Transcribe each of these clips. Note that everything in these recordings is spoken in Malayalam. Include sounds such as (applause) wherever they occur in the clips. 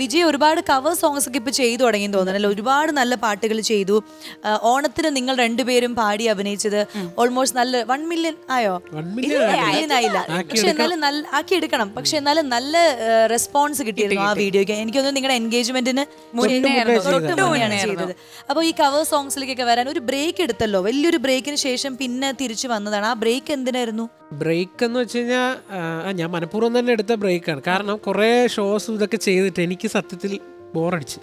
വിജയ് ഒരുപാട് കവർ സോങ്സ് ഒക്കെ ഇപ്പൊ ചെയ്തു തുടങ്ങി തോന്നുന്നല്ലോ ഒരുപാട് നല്ല പാട്ടുകൾ ചെയ്തു. ഓണത്തിന് നിങ്ങൾ രണ്ടുപേരും പാടി അഭിനയിച്ചത് ഓൾമോസ്റ്റ് നല്ല വൺ മില്യൺ ആയോ? ആയിട്ടില്ല. ആയില്ല. പക്ഷെ എന്നാലും നല്ല ആക്കി എടുക്കണം. പക്ഷെ എന്നാലും നല്ല റെസ്പോൺസ് കിട്ടിയിരുന്നു ആ വീഡിയോയ്ക്ക്. എനിക്ക് തോന്നുന്നു നിങ്ങളുടെ എൻഗേജ്മെന്റിന് ചെയ്തത്. അപ്പോൾ ഈ കവർ സോങ്സിലേക്കൊക്കെ വരാൻ ഒരു ബ്രേക്ക് എടുത്തല്ലോ. വലിയൊരു ബ്രേക്കിന് ശേഷം പിന്നെ തിരിച്ചു വന്നതാണ്. ആ ബ്രേക്ക് എന്തിനായിരുന്നു? ബ്രേക്ക് എന്ന് വെച്ച് കഴിഞ്ഞാൽ ഞാൻ മനഃപൂർവം തന്നെ എടുത്ത ബ്രേക്കാണ് കാരണം കുറേ ഷോസ് ഇതൊക്കെ ചെയ്തിട്ട് എനിക്ക് സത്യത്തിൽ ബോറടിച്ച്.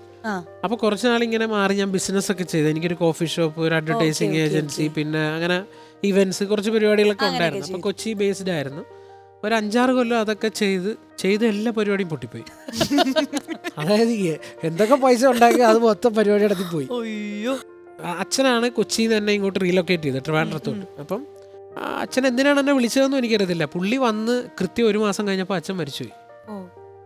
അപ്പൊ അപ്പോൾ നാൾ ഇങ്ങനെ മാറി ഞാൻ ബിസിനസ് ഒക്കെ ചെയ്തു. എനിക്കൊരു കോഫി ഷോപ്പ് ഒരു അഡ്വർടൈസിങ് ഏജൻസി പിന്നെ അങ്ങനെ ഇവന്റ്സ് കുറച്ച് പരിപാടികളൊക്കെ ഉണ്ടായിരുന്നു. അപ്പൊ കൊച്ചി ബേസ്ഡ് ആയിരുന്നു. ഒരു അഞ്ചാറ് കൊല്ലം അതൊക്കെ ചെയ്ത് ചെയ്ത എല്ലാ പരിപാടിയും പൊട്ടിപ്പോയി. (laughs) അതായത് എന്തൊക്കെ പൈസ ഉണ്ടാക്കി അത് മൊത്തം പരിപാടി നടത്തി പോയി. അച്ഛനാണ് കൊച്ചിയിൽ നിന്ന് എന്നെ ഇങ്ങോട്ട് റീലൊക്കേറ്റ് ചെയ്തത് ട്രിവാൻഡ്രത്തോട്ട്. അപ്പം അച്ഛൻ എന്തിനാണ് എന്നെ വിളിച്ചതെന്നും എനിക്കറിയത്തില്ല. പുള്ളി വന്ന് കൃത്യം ഒരു മാസം കഴിഞ്ഞപ്പോൾ അച്ഛൻ മരിച്ചുപോയി.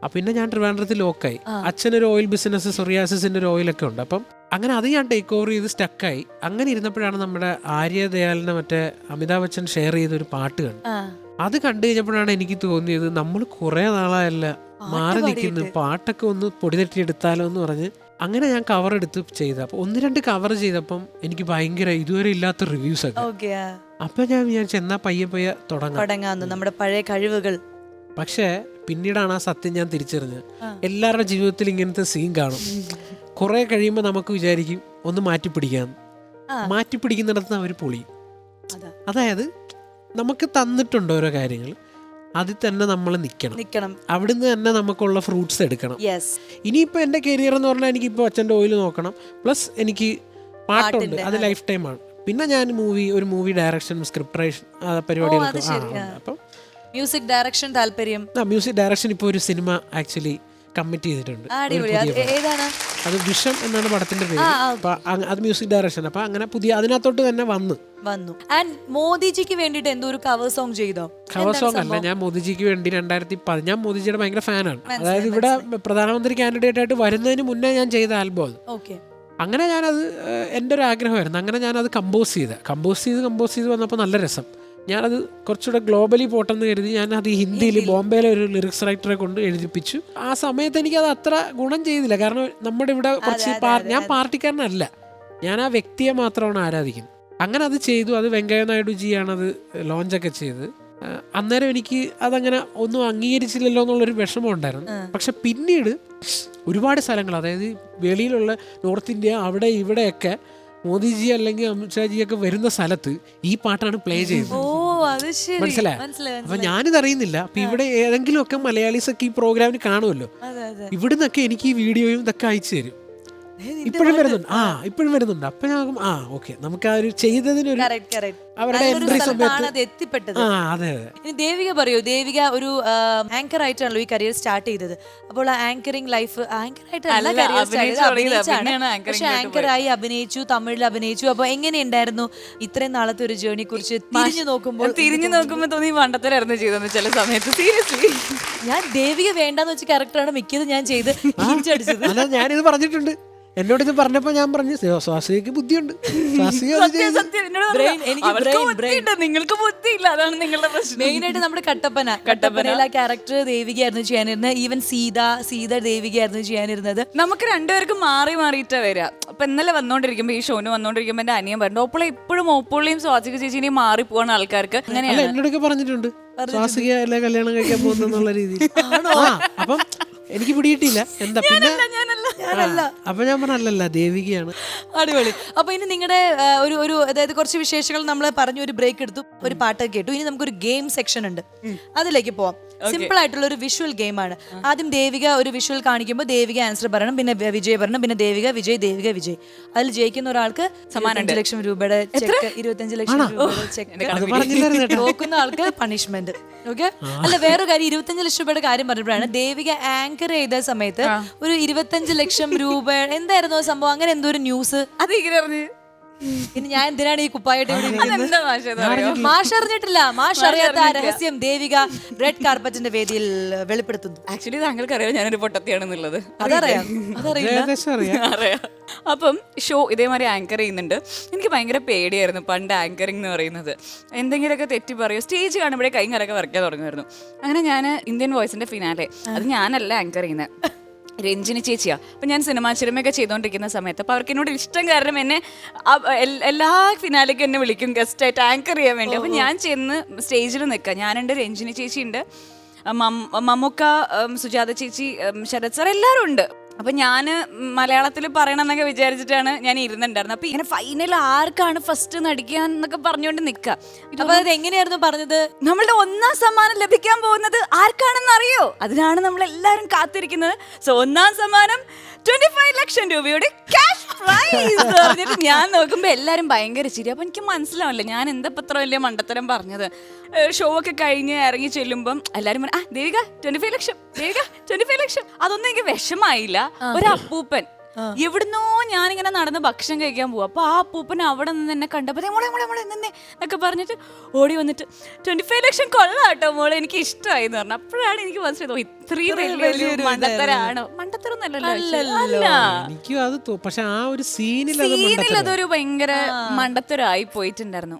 പിന്നെ ഞാൻ ട്രിവാൻഡ്രത്തിൽ ലോക്കായി അച്ഛനൊരു ഓയിൽ ബിസിനസ് സൊറിയാസിന്റെ ഒരു ഓയിലൊക്കെ ഉണ്ട്. അപ്പം അങ്ങനെ അത് ഞാൻ ടേക്ക് ഓവർ ചെയ്ത് സ്റ്റക്കായി അങ്ങനെ ഇരുന്നപ്പോഴാണ് നമ്മുടെ ആര്യ ദയാലിനെ മറ്റേ അമിതാഭ് ബച്ചൻ ഷെയർ ചെയ്ത ഒരു പാട്ട് കണ്ടു ആ. അത് കണ്ടു കഴിഞ്ഞപ്പോഴാണ് എനിക്ക് തോന്നിയത് നമ്മൾ കുറെ നാളായല്ല മാറി നിൽക്കുന്നു പാട്ടൊക്കെ ഒന്ന് പൊടി തട്ടി എടുത്താലോ എന്ന് പറഞ്ഞ് അങ്ങനെ ഞാൻ കവർ എടുത്ത് ചെയ്ത. അപ്പൊ ഒന്ന് രണ്ട് കവർ ചെയ്തപ്പം എനിക്ക് ഭയങ്കര ഇതുവരെ ഇല്ലാത്ത റിവ്യൂസ് ഒക്കെ. അപ്പൊ ഞാൻ വിചാരിച്ചു എന്നാ പയ്യെ പയ്യെ തുടങ്ങാം. നമ്മുടെ പഴയ കഴിവുകൾ. പക്ഷേ പിന്നീടാണ് ആ സത്യം ഞാൻ തിരിച്ചറിഞ്ഞത്. എല്ലാവരുടെ ജീവിതത്തിൽ ഇങ്ങനത്തെ സീൻ കാണും. കുറെ കഴിയുമ്പോൾ നമുക്ക് വിചാരിക്കും ഒന്ന് മാറ്റി പിടിക്കാന്ന് മാറ്റി പിടിക്കുന്നിടത്ത് അവർ പൊളി. അതാ. അതായത് നമുക്ക് തന്നിട്ടുണ്ട് ഓരോ കാര്യങ്ങൾ. അതിൽ തന്നെ നമ്മൾ നിൽക്കണം നിക്കണം. അവിടുന്ന് തന്നെ നമുക്കുള്ള ഫ്രൂട്ട്സ് എടുക്കണം. ഇനിയിപ്പോൾ എന്റെ കരിയർ എന്ന് പറഞ്ഞാൽ എനിക്ക് എനിക്കിപ്പോൾ അച്ഛന്റെ ഓയിൽ നോക്കണം. പ്ലസ് എനിക്ക് പാട്ടുണ്ട്. അത് ലൈഫ് ടൈമാണ് ആണ്. പിന്നെ ഞാൻ മൂവി ഒരു മൂവി ഡയറക്ഷൻ പരിപാടികളൊക്കെ ശരി, ആ, ആ. അപ്പം മ്യൂസിക് ഡയറക്ഷൻ താല്പര്യം? മ്യൂസിക് ഡയറക്ഷൻ ഇപ്പോൾ ഒരു സിനിമ ആക്ച്വലി കമ്മിറ്റ് ചെയ്തിട്ടുണ്ട്. അടിപൊളി. അത് ഏതാണ്? അത് വിഷം എന്നാണ് പടത്തിന്റെ പേര്. അപ്പൊ അത് മ്യൂസിക് ഡയറക്ഷൻ അപ്പൊ അങ്ങനെ പുതിയ അതിനകത്തോട്ട് തന്നെ വന്നു. വന്നു. ആൻഡ് മോദിജിക്ക് വേണ്ടിട്ട് എന്തോ ഒരു കവർ സോങ് ചെയ്തോ? കവർ സോങ് അല്ല ഞാൻ മോദിജിക്ക് വേണ്ടി രണ്ടായിരത്തി ഞാൻ മോദിജിയുടെ ഭയങ്കര ഫാനാണ് അതായത് ഇവിടെ പ്രധാനമന്ത്രി കാൻഡിഡേറ്റ് ആയിട്ട് വരുന്നതിന് മുന്നേ ഞാൻ ചെയ്ത ആൽബം അത്. ഓക്കെ അങ്ങനെ ഞാനത് എന്റെ ഒരു ആഗ്രഹമായിരുന്നു. അങ്ങനെ ഞാനത് കമ്പോസ് ചെയ്ത്. കമ്പോസ് ചെയ്ത് കമ്പോസ് ചെയ്ത് വന്നപ്പോൾ നല്ല രസം. ഞാനത് കുറച്ചുകൂടെ ഗ്ലോബലി പോട്ടെന്ന് കരുതി ഞാൻ അത് ഹിന്ദിയിൽ ബോംബെയിലെ ഒരു ലിറിക്സ് റൈറ്ററെ കൊണ്ട് എഴുതിപ്പിച്ചു. ആ സമയത്ത് എനിക്ക് അത് അത്ര ഗുണം ചെയ്തില്ല. കാരണം നമ്മുടെ ഇവിടെ കുറച്ച് ഞാൻ പാർട്ടിക്കാരനല്ല. ഞാൻ ആ വ്യക്തിയെ മാത്രമാണ് ആരാധിക്കുന്നത്. അങ്ങനെ അത് ചെയ്തു. അത് വെങ്കയ്യ നായിഡു ജിയാണ് അത് ലോഞ്ചൊക്കെ ചെയ്ത് അന്നേരം എനിക്ക് അതങ്ങനെ ഒന്നും അംഗീകരിച്ചില്ലല്ലോ എന്നുള്ളൊരു വിഷമം ഉണ്ടായിരുന്നു. പക്ഷെ പിന്നീട് ഒരുപാട് സ്ഥലങ്ങൾ അതായത് വെളിയിലുള്ള നോർത്ത് ഇന്ത്യ അവിടെ ഇവിടെയൊക്കെ മോദിജി അല്ലെങ്കിൽ അമിത്ഷാജിയൊക്കെ വരുന്ന സ്ഥലത്ത് ഈ പാട്ടാണ് പ്ലേ ചെയ്യുന്നത്. മനസ്സിലായോ? അപ്പൊ ഞാനിത് അറിയുന്നില്ല അപ്പൊ ഇവിടെ ഏതെങ്കിലും ഒക്കെ മലയാളീസ് ഒക്കെ ഈ പ്രോഗ്രാമിന് കാണുമല്ലോ ഇവിടുന്നൊക്കെ എനിക്ക് ഈ വീഡിയോയും ഇതൊക്കെ അയച്ചു തരും. ഇപ്പോഴും വരുന്നുണ്ട്. ആ. ഇപ്പോഴും വരുന്നുണ്ട്. അപ്പൊ ഞാൻ ആ ഓക്കെ. നമുക്ക് ആ ഒരു ചെയ്തതിനൊരു അവരുടെ എൻട്രി സമയത്ത് അത് എത്തിപ്പെട്ടത്. ആ അതെ അതെ. ഇനി ദേവിക പറയൂ. ദേവിക ഒരു ആങ്കർ ആയിട്ടാണല്ലോ ഈ കരിയർ സ്റ്റാർട്ട് ചെയ്തത്. അപ്പോൾ ആ ആങ്കറിംഗ് ലൈഫ് ആങ്കർ ആയിട്ടല്ല കരിയർ സ്റ്റാർട്ട് പക്ഷെ ആങ്കർ ആയി അഭിനയിച്ചു തമിഴിൽ അഭിനയിച്ചു. അപ്പൊ എങ്ങനെയുണ്ടായിരുന്നു ഇത്രയും നാളത്തെ ഒരു ജേർണിയെ കുറിച്ച് തിരിഞ്ഞു നോക്കുമ്പോൾ തിരിഞ്ഞു നോക്കുമ്പോൾ തോന്നി മണ്ടത്തിലായിരുന്നു ചെയ്തെന്ന് ചില സമയത്ത്. സീരിയസ്ലി ഞാൻ ദേവിക വേണ്ടാന്ന് വെച്ച ക്യാരക്ടറാണ് മിക്കത് ഞാൻ ചെയ്ത് അല്ല ഞാനിത് പറഞ്ഞിട്ടുണ്ട്. എന്നോട് ഇത് പറഞ്ഞപ്പോ ഞാൻ പറഞ്ഞു "സ്വാ- ബുദ്ധിയുണ്ട്. സ്വാസിക അത് സത്യം ചെയ്തു." സത്യം. എന്നോട് Brain, എനിക്ക് "അവൾക്ക് brain, ബുദ്ധിയുണ്ട്, നിങ്ങൾക്ക് ബുദ്ധിയില്ല അതാണ് നിങ്ങളുടെ പ്രശ്നം. മെയിൻ ആയിട്ട് നമ്മുടെ കട്ടപ്പന കട്ടപ്പനയിൽ ആ ക്യാരക്ടർ ദേവികയായിരുന്നു ചെയ്യാനിരുന്നത്. ഈവൻ സീത സീത ദേവികയായിരുന്നു ചെയ്യാനിരുന്നത്. നമുക്ക് രണ്ടുപേർക്കും മാറി മാറിയിട്ടാ വരിക. അപ്പൊ ഇന്നലെ വന്നോണ്ടിരിക്കുമ്പോ ഈ ഷോന് വന്നോണ്ടിരിക്കുമ്പോ എന്റെ അനിയൻ പറഞ്ഞു ഓപ്പോളെ ഇപ്പോഴും ഓപ്പോളിയും സ്വാസിക ചേച്ചിനെയും മാറി പോകണ ആൾക്കാർക്ക്. അല്ല അങ്ങനെയാണ്. എന്നോടൊക്കെ പറഞ്ഞിട്ടുണ്ട്. സ്വാസിക അല്ലെ കല്യാണം കഴിക്കാൻ പോകുന്നുള്ള രീതിയിൽ. ആ അപ്പം എനിക്ക് പിടിയിട്ടില്ല എന്താ പിന്നെ? അപ്പൊ ഞാൻ പറഞ്ഞല്ല ദേവികയാണ്. അടിപൊളി. അപ്പൊ ഇനി നിങ്ങളുടെ ഒരു ഒരു അതായത് കുറച്ച് വിശേഷങ്ങൾ നമ്മൾ പറഞ്ഞു ഒരു ബ്രേക്ക് എടുത്തു ഒരു പാട്ട് കേട്ടു. ഇനി നമുക്കൊരു ഗെയിം സെക്ഷൻ ഉണ്ട്. അതിലേക്ക് പോവാം. സിമ്പിൾ ആയിട്ടുള്ള ഒരു വിഷ്വൽ ഗെയിം ആണ് ആദ്യം ദേവിക ഒരു വിഷ്വൽ കാണിക്കുമ്പോൾ ദേവിക ആൻസർ പറയണം പിന്നെ വിജയ് പറയണം പിന്നെ ദേവിക വിജയ് ദേവിക വിജയ്. അതിൽ ജയിക്കുന്ന ഒരാൾക്ക് ഇരുപത്തഞ്ച് ലക്ഷം രൂപയുടെ ചെക്ക് ഇരുപത്തഞ്ച് ലക്ഷം രൂപയുടെ ചെക്ക് നോക്കുന്ന ആൾക്ക് പണിഷ്മെന്റ് ഓക്കെ അല്ല വേറൊരു കാര്യം ഇരുപത്തഞ്ച് ലക്ഷം രൂപയുടെ കാര്യം പറഞ്ഞപ്പോഴാണ് ദേവിക ആങ്കർ ചെയ്ത സമയത്ത് ഒരു ഇരുപത്തഞ്ച് ലക്ഷം രൂപ എന്തായിരുന്നു സംഭവം? അങ്ങനെ എന്തോ ഒരു ന്യൂസ് അത് ഇനി ഞാൻ എന്തിനാണ് ഈ കുപ്പായിട്ട് മാഷ് അറിഞ്ഞിട്ടില്ല. മാഷ് അറിയാത്ത ആ രഹസ്യം ദേവിക റെഡ് കാർപ്പറ്റിന്റെ വേദിയിൽ വെളിപ്പെടുത്തുന്നു. ആക്ച്വലി താങ്കൾക്ക് അറിയാം ഞാനൊരു പൊട്ടത്തിയാണെന്നുള്ളത്. അതറിയാം. (laughs) അറിയാം. അപ്പം ഷോ ഇതേമാതിരി ആങ്കർ ചെയ്യുന്നുണ്ട്. എനിക്ക് ഭയങ്കര പേടിയായിരുന്നു പണ്ട് ആങ്കറിംഗ് എന്ന് പറയുന്നത്. എന്തെങ്കിലുമൊക്കെ തെറ്റി പറയോ? സ്റ്റേജ് കാണുമ്പോഴേ കൈകാലൊക്കെ വരയ്ക്കാൻ തുടങ്ങുമായിരുന്നു. അങ്ങനെ ഞാൻ ഇന്ത്യൻ വോയിസിന്റെ ഫിനാലെ അത് ഞാനല്ല ആങ്കർ ചെയ്യുന്നത് രഞ്ജിനി ചേച്ചിയാ. അപ്പം ഞാൻ സിനിമാ ചിരമയൊക്കെ ചെയ്തുകൊണ്ടിരിക്കുന്ന സമയത്ത് അപ്പോൾ അവർക്ക് എന്നോട് ഇഷ്ടം കാരണം എന്നെ എല്ലാ ഫിനാലേക്കും എന്നെ വിളിക്കും ഗസ്റ്റായിട്ട് ആങ്കർ ചെയ്യാൻ വേണ്ടി. അപ്പം ഞാൻ ചെന്ന് സ്റ്റേജിൽ നിൽക്കുക ഞാനുണ്ട് രഞ്ജിനി ചേച്ചി ഉണ്ട് മമ്മുക്ക മമ്മൂക്ക സുജാത ചേച്ചി ശരത് സാർ എല്ലാവരും ഉണ്ട് അപ്പൊ ഞാൻ മലയാളത്തിൽ പറയണം എന്നൊക്കെ വിചാരിച്ചിട്ടാണ് ഞാൻ ഇരുന്നുണ്ടായിരുന്നത് അപ്പൊ ഇങ്ങനെ ഫൈനൽ ആർക്കാണ് ഫസ്റ്റ് നടിക്കുക എന്നൊക്കെ പറഞ്ഞുകൊണ്ട് നിൽക്കുക അപ്പൊ അത് എങ്ങനെയായിരുന്നു പറഞ്ഞത്? നമ്മളുടെ ഒന്നാം സമ്മാനം ലഭിക്കാൻ പോകുന്നത് ആർക്കാണെന്ന് അറിയോ അതിനാണ് നമ്മൾ എല്ലാവരും കാത്തിരിക്കുന്നത്. സോ ഒന്നാം സമ്മാനം ട്വന്റി ഫൈവ് ലക്ഷം രൂപയുടെ ക്യാഷ് പ്രൈസ് പറഞ്ഞിട്ട് ഞാൻ നോക്കുമ്പോ എല്ലാരും ഭയങ്കര ചിരി. അപ്പൊ എനിക്ക് മനസ്സിലാവില്ല ഞാൻ എന്താ പത്രം വലിയ മണ്ടത്തരം പറഞ്ഞത്. ഷോ ഒക്കെ കഴിഞ്ഞ് ഇറങ്ങി ചെല്ലുമ്പം എല്ലാരും പറഞ്ഞു, ആ Devika twenty five lakh Devika twenty five lakh. അതൊന്നും എനിക്ക് വിഷമായില്ല ഒരു അപ്പൂപ്പൻ. എവിടുന്നോ ഞാനിങ്ങനെ നടന്ന് ഭക്ഷണം കഴിക്കാൻ പോവാ. അപ്പൊ ആ അപ്പൂപ്പൻ അവിടെ നിന്ന് എന്നെ കണ്ടപ്പോ "ദേ മോളെ മോളെ മോളെ നിന്നെ എന്നൊക്കെ പറഞ്ഞിട്ട് ഓടി വന്നിട്ട് ട്വന്റി ഫൈവ് ലക്ഷം കൊള്ളാട്ടോ മോളെ എനിക്ക് ഇഷ്ടമായി എന്ന് പറഞ്ഞു. അപ്പോഴാണ് എനിക്ക് മനസ്സിലായത് ഇത്രയും വലിയൊരു മണ്ടത്തരാണോ? മണ്ടത്തരം അല്ല. എനിക്കും അത് പക്ഷെ ആ ഒരു സീനിൽ മണ്ടത്തരം. അതൊരു ഭയങ്കര മണ്ടത്തരായി പോയിട്ടുണ്ടായിരുന്നു.